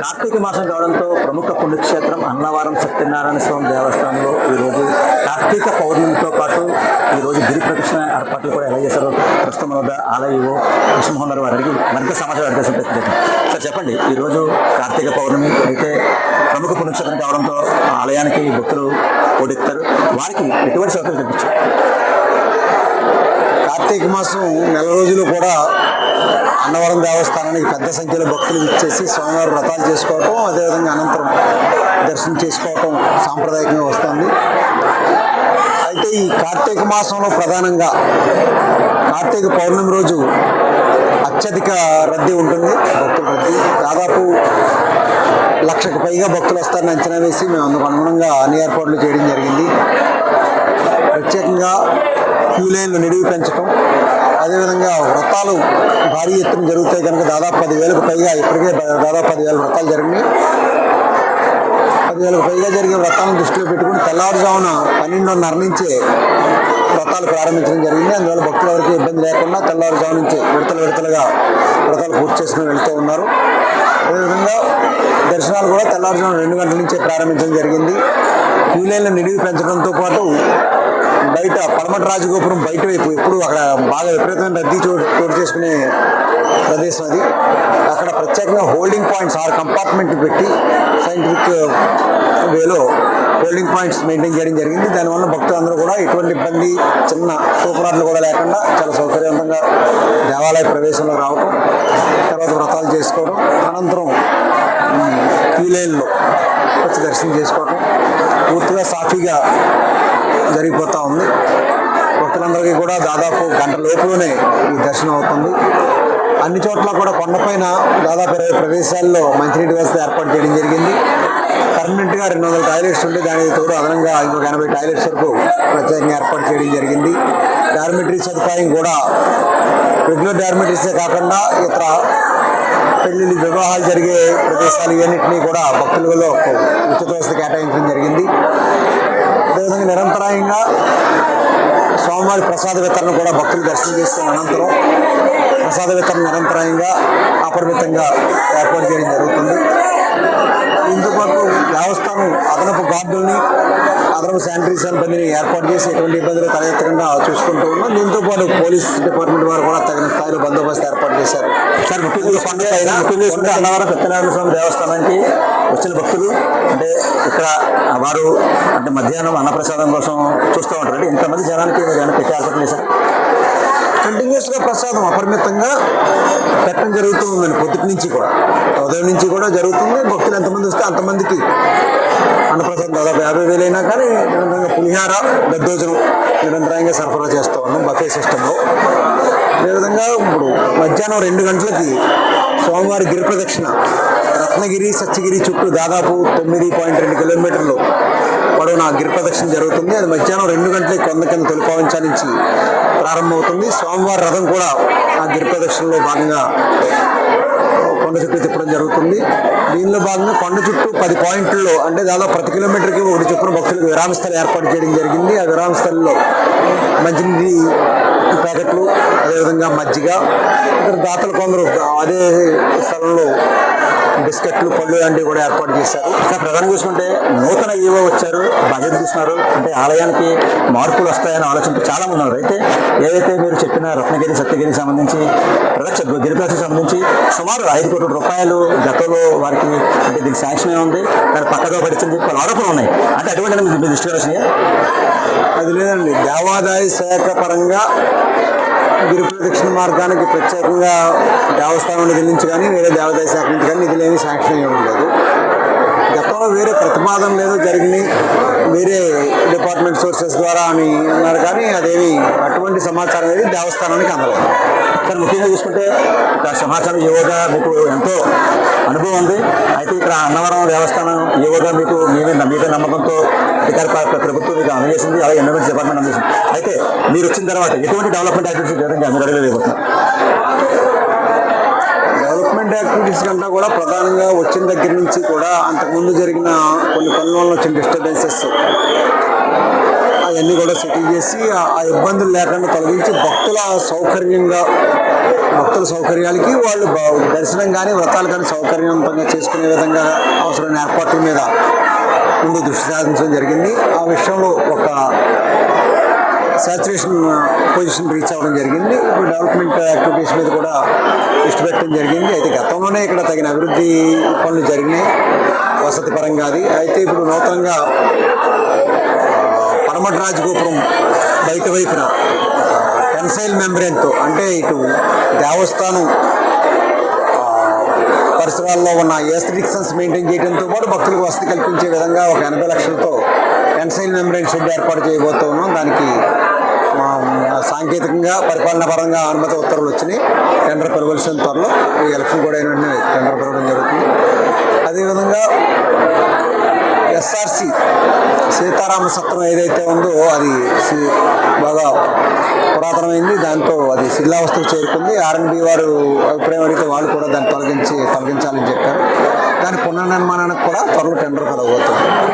కార్తీక మాసం కావడంతో ప్రముఖ పుణ్యక్షేత్రం అన్నవరం సత్యనారాయణ స్వామి దేవస్థానంలో ఈరోజు కార్తీక పౌర్ణమితో పాటు ఈరోజు గిరి ప్రదక్షిణ ఏర్పాట్లు కూడా ఎలా చేశారో ప్రస్తుతం వద్ద ఆలయో కృష్ణమోహన్ గారు వారికి మరింత సమాచారం అర్థం చేద్దాం సార్ చెప్పండి ఈరోజు కార్తీక పౌర్ణమి అయితే ప్రముఖ పుణ్యక్షేత్రం కావడంతో ఆలయానికి భక్తులు ఓడెత్తారు వారికి ఎటువంటి సౌకర్యం కల్పించారు? కార్తీక మాసం నెల రోజులు కూడా అన్నవరం దేవస్థానానికి పెద్ద సంఖ్యలో భక్తులు ఇచ్చేసి స్వామివారి వ్రతాలు చేసుకోవటం అదేవిధంగా అనంతరం దర్శనం చేసుకోవటం సాంప్రదాయకంగా వస్తుంది. అయితే ఈ కార్తీక మాసంలో ప్రధానంగా కార్తీక పౌర్ణమి రోజు అత్యధిక రద్దీ ఉంటుంది. భక్తుల రద్దీ దాదాపు లక్షకు పైగా భక్తులు వస్తారని అంచనా వేసి మేము అందుకు అనుగుణంగా అన్ని ఏర్పాట్లు చేయడం జరిగింది. ప్రత్యేకంగా క్యూ లైన్లు నిడివి పెంచడం అదేవిధంగా వ్రతాలు భారీ ఎత్తున జరుగుతాయి కనుక దాదాపు పదివేలకు పైగా ఇప్పటికే దాదాపు పదివేల వ్రతాలు జరిగినాయి. పదివేలకు పైగా జరిగే వ్రతాలను దృష్టిలో పెట్టుకుని తెల్లవారుజామున పన్నెండున్నర నుంచే వ్రతాలు ప్రారంభించడం జరిగింది. అందువల్ల భక్తుల వరకు ఇబ్బంది లేకుండా తెల్లవారుజాము నుంచి విడతలు విడతలుగా వ్రతాలు పూర్తి చేసుకుని వెళ్తూ ఉన్నారు. అదేవిధంగా దర్శనాలు కూడా తెల్లవారుజామున రెండు గంటల నుంచే ప్రారంభించడం జరిగింది. క్యూ నిడివి పెంచడంతో పాటు బయట పడమటి రాజగోపురం బయట వైపు ఎప్పుడు అక్కడ బాగా విపరీతమైన రద్దీ చోటు చోటు చేసుకునే ప్రదేశం అది. అక్కడ ప్రత్యేకంగా హోల్డింగ్ పాయింట్స్ ఆరు కంపార్ట్మెంట్ పెట్టి సైంటిఫిక్ వేలో హోల్డింగ్ పాయింట్స్ మెయింటైన్ చేయడం జరిగింది. దానివల్ల భక్తులందరూ కూడా ఎటువంటి ఇబ్బంది చిన్న సూపరాట్లు కూడా లేకుండా చాలా సౌకర్యవంతంగా దేవాలయ ప్రవేశంలో రావటం తర్వాత వ్రతాలు చేసుకోవడం అనంతరం క్యూ లైన్లో వచ్చి దర్శనం చేసుకోవటం పూర్తిగా సాఫీగా జరిగిపోతూ ఉంది. భక్తులందరికీ కూడా దాదాపు గంట లోపులోనే ఈ దర్శనం అవుతుంది. అన్ని చోట్ల కూడా కొండపైన దాదాపు ఇరవై ప్రదేశాల్లో మంచినీటి వ్యవస్థ ఏర్పాటు చేయడం జరిగింది. పర్మనెంట్గా రెండు వందల టాయిలెట్స్ ఉంటే దానికి తోడు అదనంగా ఇంకొక ఎనభై టాయిలెట్స్ వరకు ప్రత్యేకంగా ఏర్పాటు చేయడం జరిగింది. డార్మెటరీ సదుపాయం కూడా రెగ్యులర్ డార్మెటరీసే కాకుండా ఇతర పెళ్ళిళ్ళు వివాహాలు జరిగే ప్రదేశాలు ఇవన్నింటినీ కూడా భక్తులలో ఉచిత వ్యవస్థ కేటాయించడం జరిగింది. అదేవిధంగా నిరంతరాయంగా స్వామివారి ప్రసాద వితరణ కూడా భక్తులు దర్శనం చేసుకున్న అనంతరం ప్రసాద వితరణ నిరంతరాయంగా అపరిమితంగా ఏర్పాటు చేయడం జరుగుతుంది. దేవస్థానం అదనపు గార్డుల్ని అదనపు శానిటరీ సిబ్బందిని ఏర్పాటు చేసి ఎటువంటి ఇబ్బందులు తలెత్తకుండా చూసుకుంటూ ఉన్నాం. దీంతో పాటు పోలీస్ డిపార్ట్మెంట్ వారు కూడా తగిన స్థాయిలో బందోబస్తు ఏర్పాటు చేశారు. సార్ ముఖ్యంగా అన్నవరం సత్యనారాయణ స్వామి దేవస్థానానికి వచ్చిన భక్తులు అంటే ఇక్కడ వారు అంటే మధ్యాహ్నం అన్నప్రసాదం కోసం చూస్తూ ఉంటారు. అంటే ఇంతమంది జనానికి ఏమైనా పెట్టే ఏర్పాట్లు చేశారు కంటిన్యూస్గా ప్రసాదం అపరిమితంగా పెట్టడం జరుగుతూ ఉందండి పొద్దుటి నుంచి కూడా. ఉదయం నుంచి కూడా జరుగుతుంది. భక్తులు ఎంతమంది వస్తే అంతమందికి అన్నప్రసాదం దాదాపు యాభై వేలైనా కానీ నిరంతరంగా పులిహార దద్దోజనం నిరంతరంగా సరఫరా చేస్తూ ఉన్నాం బఫే సిస్టంలో. అదేవిధంగా ఇప్పుడు మధ్యాహ్నం రెండు గంటలకి స్వామివారి గిరి ప్రదక్షిణ రత్నగిరి సత్యగిరి చుట్టూ దాదాపు తొమ్మిది పాయింట్ రెండు కిలోమీటర్లు పొడవున గిరి ప్రదక్షిణ జరుగుతుంది. అది మధ్యాహ్నం రెండు గంటలకి కొంద కింద తొలిపావంచ నుంచి ప్రారంభమవుతుంది. స్వామివారి రథం కూడా ఆ గిరిప్రదక్షిణలో భాగంగా కొండ చుట్టూ తిప్పడం జరుగుతుంది. దీనిలో భాగంగా కొండ చుట్టూ పది పాయింట్లలో అంటే దాదాపు ప్రతి కిలోమీటర్కి ఒకటి చొప్పున భక్తులకు విరామస్థలం ఏర్పాటు చేయడం జరిగింది. ఆ విరామస్థలంలో మంచినీటి ప్యాకెట్లు అదేవిధంగా మజ్జిగ ఇక్కడ దాతలు కొందరు అదే స్థలంలో బిస్కెట్లు పళ్ళు లాంటివి కూడా ఏర్పాటు చేశారు. ఇంకా ప్రధానంగా చూసుకుంటే నూతన ఈవో వచ్చారు బాధ్యత తీసుకున్నారు అంటే ఆలయానికి మార్పులు వస్తాయని ఆలోచన చాలా మంది ఉన్నారు. అయితే ఏదైతే మీరు చెప్పిన రత్నగిరి సత్యగిరికి సంబంధించి ప్రదక్ష గిరిప్రదక్షిణకు సంబంధించి సుమారు ఐదు కోట్ల రూపాయలు గతంలో వారికి అంటే దీనికి శాంక్షన్ ఏ ఉంది. దాని పక్కగా పడిచింది చెప్పి ఆరోపణలు ఉన్నాయి. అంటే అటువంటి మీ మీ దృష్టిలో అది లేదండి. దేవాదాయ శాఖ పరంగా గిరి ప్రదక్షిణ మార్గానికి ప్రత్యేకంగా దేవస్థానం నిధుల నుంచి కానీ వేరే దేవాదాయ శాఖ నుంచి కానీ నిధులు ఏమీ శాంక్షన్ అయ్యి ఉండలేదు గతంలో వేరే ప్రతిపాదన లేదు జరిగినాయి. వేరే డిపార్ట్మెంట్ సోర్సెస్ ద్వారా అని అన్నారు కానీ అదేమి అటువంటి సమాచారం అనేది దేవస్థానానికి అందలేదు. కానీ ముఖ్యంగా చూసుకుంటే సమాచారం యువగా మీకు ఎంతో అనుభవం ఉంది. అయితే ఇక్కడ అన్నవరం దేవస్థానం యువగా మీకు మీ మీద నమ్మకంతో అధికార ప్రభుత్వం మీకు అందజేసింది. అలాగే ఎన్విరాన్మెంట్ డిపార్ట్మెంట్ అందజేసింది. అయితే మీరు వచ్చిన తర్వాత ఎటువంటి డెవలప్మెంట్ యాక్టివిటీస్ జరగండి మీరు డెవలప్మెంట్ యాక్టివిటీస్ కంటే కూడా ప్రధానంగా వచ్చిన దగ్గర నుంచి కూడా అంతకుముందు జరిగిన కొన్ని పనుల వల్ల వచ్చిన డిస్టర్బెన్సెస్ అవన్నీ కూడా సెటిల్ చేసి ఆ- ఇబ్బందులు లేకుండా తొలగించి భక్తుల సౌకర్యంగా భక్తుల సౌకర్యాలకి వాళ్ళు దర్శనం కానీ వ్రతాలు కానీ సౌకర్యవంతంగా చేసుకునే విధంగా అవసరమైన ఏర్పాట్ల మీద ముందు దృష్టి సాధించడం జరిగింది. ఆ విషయంలో ఒక సాచురేషన్ పొజిషన్ రీచ్ అవ్వడం జరిగింది. ఇప్పుడు డెవలప్మెంట్ యాక్టివిటీస్ మీద కూడా దృష్టి పెట్టడం జరిగింది. అయితే గతంలోనే ఇక్కడ తగిన అభివృద్ధి పనులు జరిగినాయి. వసతి పరంగా అది. అయితే ఇప్పుడు నూతనంగా పడమటి రాజగోపురం బయట వైపున టెన్సైల్ మెంబ్రెన్తో అంటే ఇటు దేవస్థానం పరిసరాల్లో ఉన్న ఏస్థెటిక్సన్స్ మెయింటైన్ చేయడంతో పాటు భక్తులకు వసతి కల్పించే విధంగా ఒక ఎనభై లక్షలతో ఎన్సైన్ మెంబ్రెన్ షెడ్ ఏర్పాటు చేయబోతూ ఉన్నాం దానికి సాంకేతికంగా పరిపాలన పరంగా అనుమతి ఉత్తర్వులు వచ్చినాయి. టెండర్ పిలవలసిన త్వరలో ఈ ఎలక్షన్ కూడా అయిన వెంటనే టెండర్ పిలవడం జరుగుతుంది. అదేవిధంగా ఎస్ఆర్సి సీతారామ సత్రం ఏదైతే ఉందో అది సి- బాగా పురాతనమైంది. దాంతో అది శిథిలావస్థకు చేరుకుంది. ఆర్ఎన్బి వారు అభిప్రాయం అడిగితే వాళ్ళు కూడా దాన్ని తొలగించి తొలగించాలని చెప్పారు. దాని పునర్నిర్మాణానికి కూడా త్వరలో టెండర్ పడబోతుంది